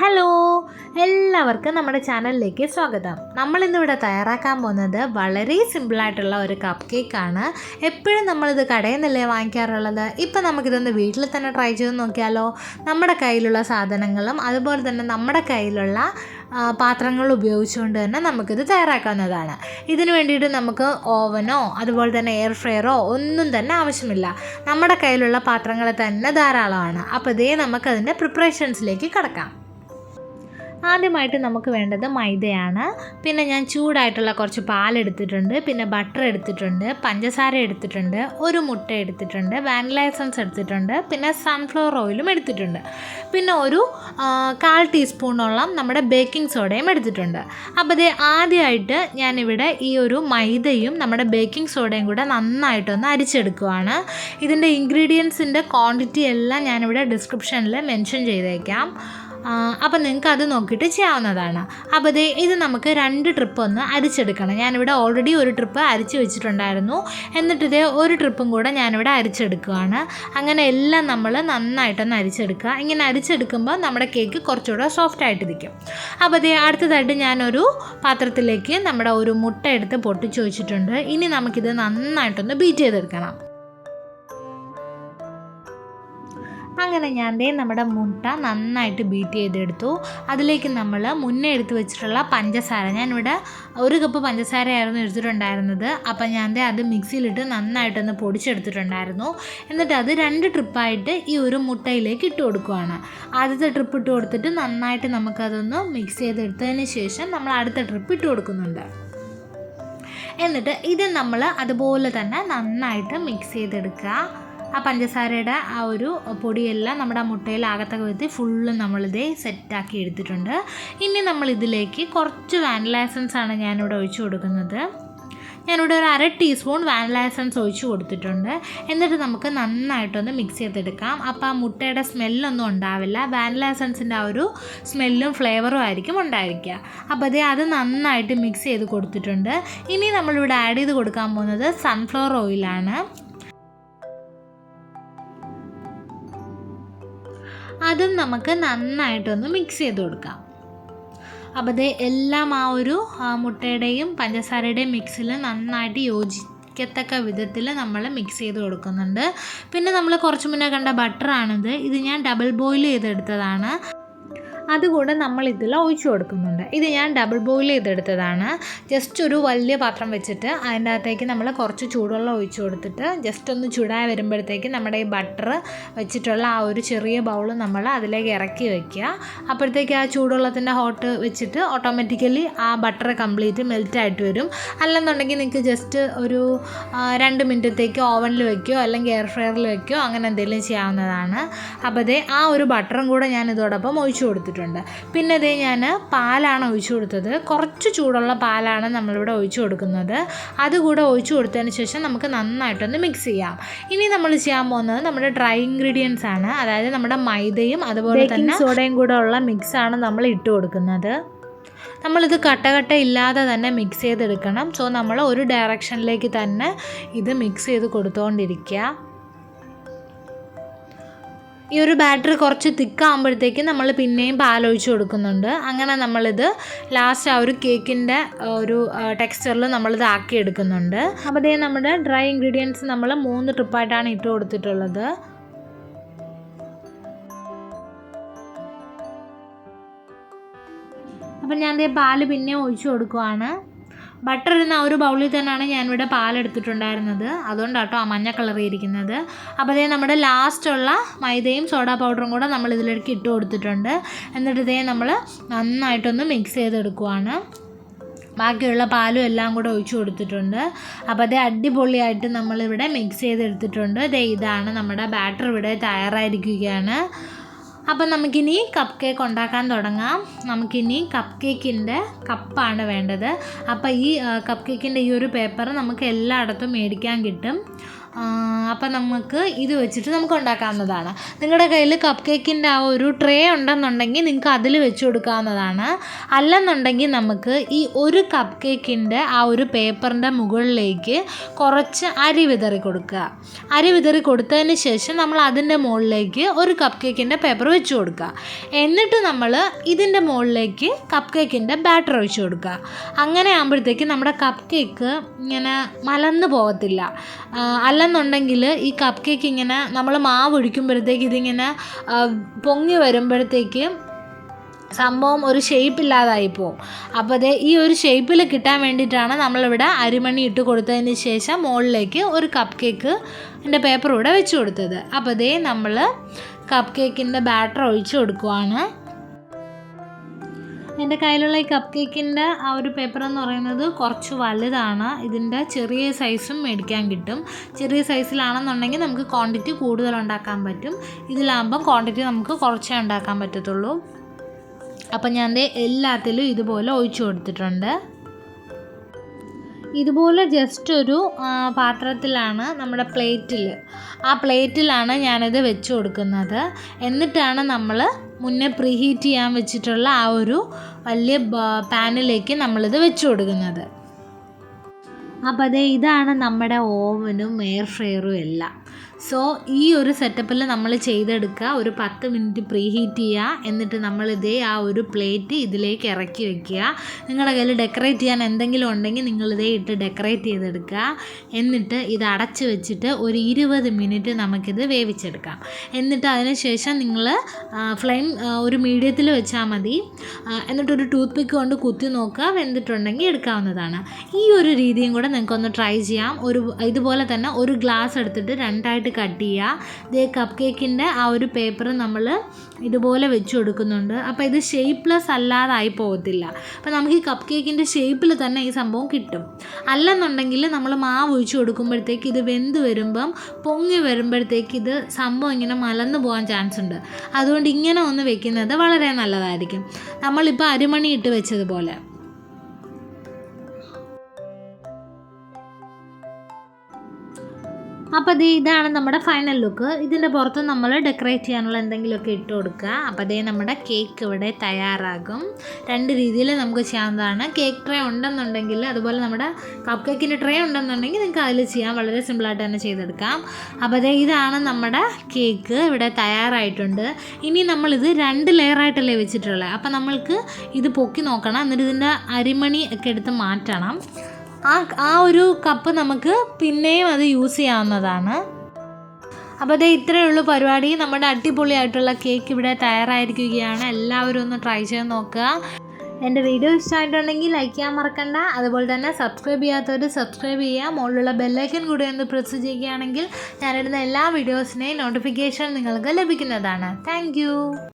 Hello എല്ലാവർക്കും നമ്മുടെ ചാനലിലേക്ക് സ്വാഗതം. നമ്മൾ നമ്മളിന്നിവിടെ തയ്യാറാക്കാൻ പോകുന്നത് വളരെ സിമ്പിളായിട്ടുള്ള ഒരു കപ്പ് കേക്കാണ് എപ്പോഴും നമ്മളിത് കടയിൽ നിന്നല്ലേ വാങ്ങിക്കാറുള്ളത്? ഇപ്പം നമുക്കിതൊന്ന് വീട്ടിൽ തന്നെ ട്രൈ ചെയ്ത് നോക്കിയാലോ? നമ്മുടെ കയ്യിലുള്ള സാധനങ്ങളും അതുപോലെ തന്നെ നമ്മുടെ കയ്യിലുള്ള പാത്രങ്ങൾ ഉപയോഗിച്ചുകൊണ്ട് തന്നെ നമുക്കിത് തയ്യാറാക്കാവുന്നതാണ്. ഇതിന് വേണ്ടിയിട്ട് നമുക്ക് ഓവനോ അതുപോലെ തന്നെ എയർ ഫ്രയറോ ഒന്നും തന്നെ ആവശ്യമില്ല. നമ്മുടെ കയ്യിലുള്ള പാത്രങ്ങൾ തന്നെ ധാരാളമാണ്. അപ്പോൾ ഇതേ നമുക്കതിന്റെ പ്രിപ്പറേഷൻസിലേക്ക് കടക്കാം. ആദ്യമായിട്ട് നമുക്ക് വേണ്ടത് മൈദയാണ്. പിന്നെ ഞാൻ ചൂടായിട്ടുള്ള കുറച്ച് പാലെടുത്തിട്ടുണ്ട്. പിന്നെ ബട്ടർ എടുത്തിട്ടുണ്ട് പഞ്ചസാര എടുത്തിട്ടുണ്ട് ഒരു മുട്ട എടുത്തിട്ടുണ്ട് വാനില എസൻസ് എടുത്തിട്ടുണ്ട് പിന്നെ സൺഫ്ലവർ ഓയിലും എടുത്തിട്ടുണ്ട്. പിന്നെ ഒരു കാൽ ടീസ്പൂണോളം നമ്മുടെ ബേക്കിംഗ് സോഡയും എടുത്തിട്ടുണ്ട്. അപ്പോൾ ഇത് ആദ്യമായിട്ട് ഞാനിവിടെ ഈ ഒരു മൈദയും നമ്മുടെ ബേക്കിംഗ് സോഡയും കൂടെ നന്നായിട്ടൊന്ന് അരിച്ചെടുക്കുവാണ്. ഇതിന്റെ ഇൻഗ്രീഡിയൻസിന്റെ ക്വാണ്ടിറ്റി എല്ലാം ഞാനിവിടെ ഡിസ്ക്രിപ്ഷനിൽ മെൻഷൻ ചെയ്തേക്കാം. അപ്പം നിങ്ങൾക്ക് അത് നോക്കിയിട്ട് ചെയ്യാവുന്നതാണ്. അപ്പോൾ ദേ ഇത് നമുക്ക് രണ്ട് ട്രിപ്പ് ഒന്ന് അരിച്ചെടുക്കണം. ഞാനിവിടെ ഓൾറെഡി ഒരു ട്രിപ്പ് അരിച്ച് വെച്ചിട്ടുണ്ടായിരുന്നു. എന്നിട്ട് ഇതേ ഒരു ട്രിപ്പും കൂടെ ഞാനിവിടെ അരിച്ചെടുക്കുകയാണ്. അങ്ങനെ എല്ലാം നമ്മൾ നന്നായിട്ടൊന്ന് അരിച്ചെടുക്കുക. ഇങ്ങനെ അരിച്ചെടുക്കുമ്പോൾ നമ്മുടെ കേക്ക് കുറച്ചുകൂടെ സോഫ്റ്റ് ആയിട്ടിരിക്കും അപ്പോൾ ദേ അടുത്തതായിട്ട് ഞാനൊരു പാത്രത്തിലേക്ക് നമ്മുടെ ഒരു മുട്ട എടുത്ത് പൊട്ടിച്ച് വെച്ചിട്ടുണ്ട്. ഇനി നമുക്കിത് നന്നായിട്ടൊന്ന് ബീറ്റ് ചെയ്തെടുക്കണം. അങ്ങനെ ഞാൻ ദേ നമ്മുടെ മുട്ട നന്നായിട്ട് ബീറ്റ് ചെയ്തെടുത്തു. അതിലേക്ക് നമ്മൾ മുന്നേ എടുത്ത് വെച്ചിട്ടുള്ള പഞ്ചസാര. ഞാനിവിടെ ഒരു കപ്പ് പഞ്ചസാരയായിരുന്നു എടുത്തിട്ടുണ്ടായിരുന്നത്. അപ്പം ഞാൻ ദേ അത് മിക്സിയിലിട്ട് നന്നായിട്ടൊന്ന് പൊടിച്ചെടുത്തിട്ടുണ്ടായിരുന്നു. എന്നിട്ട് അത് രണ്ട് ട്രിപ്പായിട്ട് ഈ ഒരു മുട്ടയിലേക്ക് ഇട്ട് കൊടുക്കുകയാണ് ആദ്യത്തെ ട്രിപ്പ് ഇട്ട് കൊടുത്തിട്ട് നന്നായിട്ട് നമുക്കതൊന്ന് മിക്സ് ചെയ്തെടുത്തതിന് ശേഷം നമ്മൾ അടുത്ത ട്രിപ്പ് ഇട്ട് കൊടുക്കുന്നുണ്ട്. എന്നിട്ട് ഇത് നമ്മൾ അതുപോലെ തന്നെ നന്നായിട്ട് മിക്സ് ചെയ്തെടുക്കുക. ആ പഞ്ചസാരയുടെ ആ ഒരു പൊടിയെല്ലാം നമ്മുടെ ആ മുട്ടയിൽ ആകത്തക്ക വിധത്തിൽ ഫുള്ള് നമ്മളിത് സെറ്റാക്കി എടുത്തിട്ടുണ്ട്. ഇനി നമ്മൾ ഇതിലേക്ക് കുറച്ച് വാനില എസൻസ് ആണ് ഞാനിവിടെ ഒഴിച്ചു കൊടുക്കുന്നത്. ഞാനിവിടെ ഒരു അര ടീസ്പൂൺ വാനില എസൻസ് ഒഴിച്ചു കൊടുത്തിട്ടുണ്ട്. എന്നിട്ട് നമുക്ക് നന്നായിട്ടൊന്ന് മിക്സ് ചെയ്തെടുക്കാം. അപ്പോൾ ആ മുട്ടയുടെ സ്മെല്ലൊന്നും ഉണ്ടാവില്ല. വാനില എസൻസിന്റെ ആ ഒരു സ്മെല്ലും ഫ്ലേവറും ആയിരിക്കും ഉണ്ടായിരിക്കുക. അപ്പോൾ അതേ അത് നന്നായിട്ട് മിക്സ് ചെയ്ത് കൊടുത്തിട്ടുണ്ട്. ഇനി നമ്മളിവിടെ ആഡ് ചെയ്ത് കൊടുക്കാൻ പോകുന്നത് സൺഫ്ലവർ ഓയിലാണ് അതും നമുക്ക് നന്നായിട്ടൊന്ന് മിക്സ് ചെയ്ത് കൊടുക്കാം. അപ്പോൾ ഇത് എല്ലാം ആ ഒരു മുട്ടയുടെയും പഞ്ചസാരയുടെയും മിക്സിൽ നന്നായിട്ട് യോജി ക്കത്തക്ക വിധത്തിൽ നമ്മൾ മിക്സ് ചെയ്ത് കൊടുക്കുന്നുണ്ട്. പിന്നെ നമ്മൾ കുറച്ച് മുന്നേ കണ്ട ബട്ടറാണിത് ഇത് ഞാൻ ഡബിൾ ബോയിൽ ചെയ്തെടുത്തതാണ്. അതുകൂടെ നമ്മൾ ഇതിൽ ഒഴിച്ചു കൊടുക്കുന്നുണ്ട്. ഇത് ഞാൻ ഡബിൾ ബോയിൽ ചെയ്തെടുത്തതാണ്. ജസ്റ്റ് ഒരു വലിയ പാത്രം വെച്ചിട്ട് അതിന്റെ അകത്തേക്ക് നമ്മൾ കുറച്ച് ചൂടുവെള്ളം ഒഴിച്ചു കൊടുത്തിട്ട് ജസ്റ്റ് ഒന്ന് ചൂടായി വരുമ്പോഴത്തേക്ക് നമ്മുടെ ഈ ബട്ടർ വെച്ചിട്ടുള്ള ആ ഒരു ചെറിയ ബൗൾ നമ്മൾ അതിലേക്ക് ഇറക്കി വയ്ക്കുക അപ്പോഴത്തേക്ക് ആ ചൂടുവെള്ളത്തിന്റെ ഹോട്ട് വെച്ചിട്ട് ഓട്ടോമാറ്റിക്കലി ആ ബട്ടർ കംപ്ലീറ്റ് മെൽറ്റായിട്ട് വരും. അല്ലെന്നുണ്ടെങ്കിൽ നിങ്ങൾക്ക് ജസ്റ്റ് ഒരു രണ്ട് മിനിറ്റത്തേക്ക് ഓവനിൽ വയ്ക്കുമോ അല്ലെങ്കിൽ എയർ ഫ്രയറിൽ വയ്ക്കുമോ അങ്ങനെ എന്തെങ്കിലും ചെയ്യാവുന്നതാണ്. അപ്പോൾ അതേ ആ ഒരു ബട്ടറും കൂടെ ഞാൻ ഇതോടൊപ്പം ഒഴിച്ചു കൊടുത്തിട്ടുണ്ട്. പിന്നെ അതേ ഞാൻ പാലാണ് ഒഴിച്ചു കൊടുത്തത്. കുറച്ച് ചൂടുള്ള പാലാണ് നമ്മളിവിടെ ഒഴിച്ചു കൊടുക്കുന്നത്. അതുകൂടെ ഒഴിച്ചു കൊടുത്തതിന് ശേഷം നമുക്ക് നന്നായിട്ടൊന്ന് മിക്സ് ചെയ്യാം. ഇനി നമ്മൾ ചെയ്യാൻ പോകുന്നത് നമ്മുടെ ഡ്രൈ ഇൻഗ്രീഡിയൻസ് ആണ്. അതായത് നമ്മുടെ മൈദയും അതുപോലെ തന്നെ സോഡയും കൂടെ ഉള്ള മിക്സാണ് നമ്മൾ ഇട്ട് കൊടുക്കുന്നത്. നമ്മളിത് കട്ടകട്ട ഇല്ലാതെ തന്നെ മിക്സ് ചെയ്തെടുക്കണം. സോ നമ്മൾ ഒരു ഡയറക്ഷനിലേക്ക് തന്നെ ഇത് മിക്സ് ചെയ്ത് കൊടുത്തുകൊണ്ടിരിക്കുക ഈ ഒരു ബാറ്ററി കുറച്ച് തിക്കാകുമ്പോഴത്തേക്കും നമ്മൾ പിന്നെയും പാലൊഴിച്ച് കൊടുക്കുന്നുണ്ട്. അങ്ങനെ നമ്മളിത് ലാസ്റ്റ് ആ ഒരു കേക്കിന്റെ ഒരു ടെക്സ്ചറിൽ നമ്മളിത് ആക്കി എടുക്കുന്നുണ്ട്. അപ്പോൾ ഇതേ നമ്മുടെ ഡ്രൈ ഇൻഗ്രീഡിയൻസ് നമ്മൾ മൂന്ന് ട്രിപ്പായിട്ടാണ് ഇട്ട് കൊടുത്തിട്ടുള്ളത്. അപ്പം ഞാൻ ദേ പാൽ പിന്നെ ഒഴിച്ചു കൊടുക്കുവാണ്. ബട്ടർ ഇരുന്ന ആ ഒരു ബൗളിൽ തന്നെയാണ് ഞാനിവിടെ പാലെടുത്തിട്ടുണ്ടായിരുന്നത് അതുകൊണ്ടാട്ടോ ആ മഞ്ഞ കളർ ഇരിക്കുന്നത്. അപ്പോൾ അതേ നമ്മുടെ ലാസ്റ്റുള്ള മൈദയും സോഡാ പൗഡറും കൂടെ നമ്മൾ ഇതിലേക്ക് ഇട്ട് കൊടുത്തിട്ടുണ്ട്. എന്നിട്ട് ഇതേ നമ്മൾ നന്നായിട്ടൊന്ന് മിക്സ് ചെയ്തെടുക്കുവാണ്. ബാക്കിയുള്ള പാലും എല്ലാം കൂടെ ഒഴിച്ചു കൊടുത്തിട്ടുണ്ട്. അപ്പോൾ അത് അടിപൊളിയായിട്ട് നമ്മളിവിടെ മിക്സ് ചെയ്തെടുത്തിട്ടുണ്ട്. ഇതാണ് നമ്മുടെ ബാറ്റർ ഇവിടെ തയ്യാറായിരിക്കുകയാണ്. അപ്പം നമുക്കിനി കപ്പ് കേക്ക് ഉണ്ടാക്കാൻ തുടങ്ങാം. നമുക്കിനി കപ്പ് കേക്കിന്റെ കപ്പാണ് വേണ്ടത്. അപ്പോൾ ഈ കപ്പ് കേക്കിന്റെ ഈ ഒരു പേപ്പർ നമുക്ക് എല്ലായിടത്തും മേടിക്കാൻ കിട്ടും. അപ്പം നമുക്ക് ഇത് വെച്ചിട്ട് നമുക്ക് ഉണ്ടാക്കാവുന്നതാണ്. നിങ്ങളുടെ കയ്യിൽ കപ്പ് കേക്കിന്റെ ആ ഒരു ട്രേ ഉണ്ടെന്നുണ്ടെങ്കിൽ നിങ്ങൾക്ക് അതിൽ വെച്ച് കൊടുക്കാവുന്നതാണ്. അല്ലെന്നുണ്ടെങ്കിൽ നമുക്ക് ഈ ഒരു കപ്പ് കേക്കിന്റെ ആ ഒരു പേപ്പറിന്റെ മുകളിലേക്ക് കുറച്ച് അരി വിതറി കൊടുക്കുക. അരി വിതറി കൊടുത്തതിന് ശേഷം നമ്മൾ അതിന്റെ മുകളിലേക്ക് ഒരു കപ്പ് കേക്കിന്റെ പേപ്പർ വെച്ച് കൊടുക്കുക. എന്നിട്ട് നമ്മൾ ഇതിന്റെ മുകളിലേക്ക് കപ്പ് കേക്കിന്റെ ബാറ്റർ ഒഴിച്ച് കൊടുക്കുക. അങ്ങനെ ആകുമ്പോഴത്തേക്ക് നമ്മുടെ കപ്പ് കേക്ക് ഇങ്ങനെ മലന്ന് പോകത്തില്ല. ആ, അല്ലെന്നുണ്ടെങ്കിൽ ഈ കപ്പ് കേക്ക് ഇങ്ങനെ നമ്മൾ മാവ് ഒഴിക്കുമ്പോഴത്തേക്ക് ഇതിങ്ങനെ പൊങ്ങി വരുമ്പോഴത്തേക്ക് സംഭവം ഒരു ഷേപ്പ് ഇല്ലാതായി പോവും. അപ്പോൾ അതേ ഈ ഒരു ഷേപ്പിൽ കിട്ടാൻ വേണ്ടിയിട്ടാണ് നമ്മളിവിടെ അരിമണി ഇട്ട് കൊടുത്തതിന് ശേഷം മുകളിലേക്ക് ഒരു കപ്പ് കേക്ക് എന്റെ പേപ്പർ ഇവിടെ വെച്ച് കൊടുത്തത്. അപ്പോൾ അതേ നമ്മൾ കപ്പ് കേക്കിന്റെ ബാറ്റർ ഒഴിച്ച് കൊടുക്കുവാണ്. എന്റെ കയ്യിലുള്ള ഈ കപ്പ് കേക്കിന്റെ ആ ഒരു പേപ്പർ എന്ന് പറയുന്നത് കുറച്ച് വലുതാണ്. ഇതിന്റെ ചെറിയ സൈസും മേടിക്കാൻ കിട്ടും. ചെറിയ സൈസിലാണെന്നുണ്ടെങ്കിൽ നമുക്ക് ക്വാണ്ടിറ്റി കൂടുതൽ ഉണ്ടാക്കാൻ പറ്റും. ഇതിലാകുമ്പം ക്വാണ്ടിറ്റി നമുക്ക് കുറച്ചേ ഉണ്ടാക്കാൻ പറ്റത്തുള്ളൂ. അപ്പം ഞാൻ എല്ലാത്തിലും ഇതുപോലെ ഒഴിച്ചു കൊടുത്തിട്ടുണ്ട്. ഇതുപോലെ ജസ്റ്റ് ഒരു പാത്രത്തിലാണ് നമ്മുടെ പ്ലേറ്റിൽ ആ പ്ലേറ്റിലാണ് ഞാനിത് വെച്ച് കൊടുക്കുന്നത്. എന്നിട്ടാണ് നമ്മൾ മുന്നേ പ്രീഹീറ്റ് ചെയ്യാൻ വെച്ചിട്ടുള്ള ആ ഒരു വലിയ പാനിലേക്ക് നമ്മളിത് വെച്ച് കൊടുക്കുന്നത്. അപ്പോൾ അതെ ഇതാണ് നമ്മുടെ ഓവനും എയർ ഫ്രയറും എല്ലാം. സോ ഈ ഒരു സെറ്റപ്പിൽ നമ്മൾ ചെയ്തെടുക്കുക ഒരു പത്ത് മിനിറ്റ് പ്രീ ഹീറ്റ് ചെയ്യുക എന്നിട്ട് നമ്മൾ ഇതേ ആ ഒരു പ്ലേറ്റ് ഇതിലേക്ക് ഇറക്കി വെക്കുക. നിങ്ങളുടെ കയ്യിൽ ഡെക്കറേറ്റ് ചെയ്യാൻ എന്തെങ്കിലും ഉണ്ടെങ്കിൽ നിങ്ങൾ ഇതേ ഇട്ട് ഡെക്കറേറ്റ് ചെയ്തെടുക്കുക എന്നിട്ട് ഇത് അടച്ചു വെച്ചിട്ട് ഒരു ഇരുപത് മിനിറ്റ് നമുക്കിത് വേവിച്ചെടുക്കാം. എന്നിട്ട് അതിന് ശേഷം നിങ്ങൾ ഫ്ലെയിം ഒരു മീഡിയത്തിൽ വെച്ചാൽ മതി. എന്നിട്ടൊരു ടൂത്ത് പിക്ക് കൊണ്ട് കുത്തി നോക്കുക. വെന്തിട്ടുണ്ടെങ്കിൽ എടുക്കാവുന്നതാണ്. ഈ ഒരു രീതിയും കൂടെ നിങ്ങൾക്കൊന്ന് ട്രൈ ചെയ്യാം. ഒരു ഇതുപോലെ തന്നെ ഒരു ഗ്ലാസ് എടുത്തിട്ട് രണ്ടായിട്ട് കട്ട് ചെയ്യുക. ഇതേ കപ്പ് കേക്കിന്റെ ആ ഒരു പേപ്പർ നമ്മൾ ഇതുപോലെ വെച്ച് കൊടുക്കുന്നുണ്ട്. അപ്പോൾ ഇത് ഷേപ്പ്ലെസ് അല്ലാതായി പോകത്തില്ല. അപ്പോൾ നമുക്ക് ഈ കപ്പ് കേക്കിന്റെ ഷേപ്പിൽ തന്നെ ഈ സംഭവം കിട്ടും. അല്ലെന്നുണ്ടെങ്കിൽ നമ്മൾ മാവ് ഒഴിച്ച് കൊടുക്കുമ്പോഴത്തേക്ക് ഇത് വെന്ത് വരുമ്പം പൊങ്ങി വരുമ്പോഴത്തേക്ക് ഇത് സംഭവം ഇങ്ങനെ മലന്ന് പോകാൻ ചാൻസ് ഉണ്ട്. അതുകൊണ്ട് ഇങ്ങനെ ഒന്ന് വെക്കുന്നത് വളരെ നല്ലതായിരിക്കും. നമ്മളിപ്പോൾ അരിമണി ഇട്ട് വെച്ചതുപോലെ. അപ്പോൾ ദേ ഇതാണ് നമ്മുടെ ഫൈനൽ ലുക്ക് ഇതിന്റെ പുറത്ത് നമ്മൾ ഡെക്കറേറ്റ് ചെയ്യാനുള്ള എന്തെങ്കിലുമൊക്കെ ഇട്ട് കൊടുക്കുക. അപ്പോൾ ദേ നമ്മുടെ കേക്ക് ഇവിടെ തയ്യാറാകും. രണ്ട് രീതിയിൽ നമുക്ക് ചെയ്യാവുന്നതാണ്. കേക്ക് ട്രേ ഉണ്ടെന്നുണ്ടെങ്കിൽ അതുപോലെ നമ്മുടെ കപ്പ് കേക്കിന്റെ ട്രേ ഉണ്ടെന്നുണ്ടെങ്കിൽ നിങ്ങൾക്ക് അതിൽ ചെയ്യാം. വളരെ സിമ്പിളായിട്ട് തന്നെ ചെയ്തെടുക്കാം. അപ്പോൾ ദേ ഇതാണ് നമ്മുടെ കേക്ക് ഇവിടെ തയ്യാറായിട്ടുണ്ട്. ഇനി നമ്മളിത് രണ്ട് ലെയറായിട്ടല്ലേ വെച്ചിട്ടുള്ളത് അപ്പോൾ നമ്മൾക്ക് ഇത് പൊക്കി നോക്കണം. എന്നിട്ട് ഇതിന്റെ അരിമണി ഒക്കെ എടുത്ത് മാറ്റണം. ആ ആ ഒരു കപ്പ് നമുക്ക് പിന്നെയും അത് യൂസ് ചെയ്യാവുന്നതാണ്. അപ്പോൾ അതേ ഇത്രയേ ഉള്ളൂ പരിപാടി. നമ്മുടെ അടിപൊളിയായിട്ടുള്ള കേക്ക് ഇവിടെ തയ്യാറായിരിക്കുകയാണ്. എല്ലാവരും ഒന്ന് ട്രൈ ചെയ്ത് നോക്കുക. എന്റെ വീഡിയോ ഇഷ്ടമായിട്ടുണ്ടെങ്കിൽ ലൈക്ക് ചെയ്യാൻ മറക്കണ്ട. അതുപോലെ തന്നെ സബ്സ്ക്രൈബ് ചെയ്യാത്തവർ സബ്സ്ക്രൈബ് ചെയ്യുക. മുകളിലുള്ള ബെല്ലൈക്കൻ കൂടി ഒന്ന് പ്രസ് ചെയ്യുകയാണെങ്കിൽ ഞാനിടുന്ന എല്ലാ വീഡിയോസിനെയും നോട്ടിഫിക്കേഷൻ നിങ്ങൾക്ക് ലഭിക്കുന്നതാണ്. താങ്ക്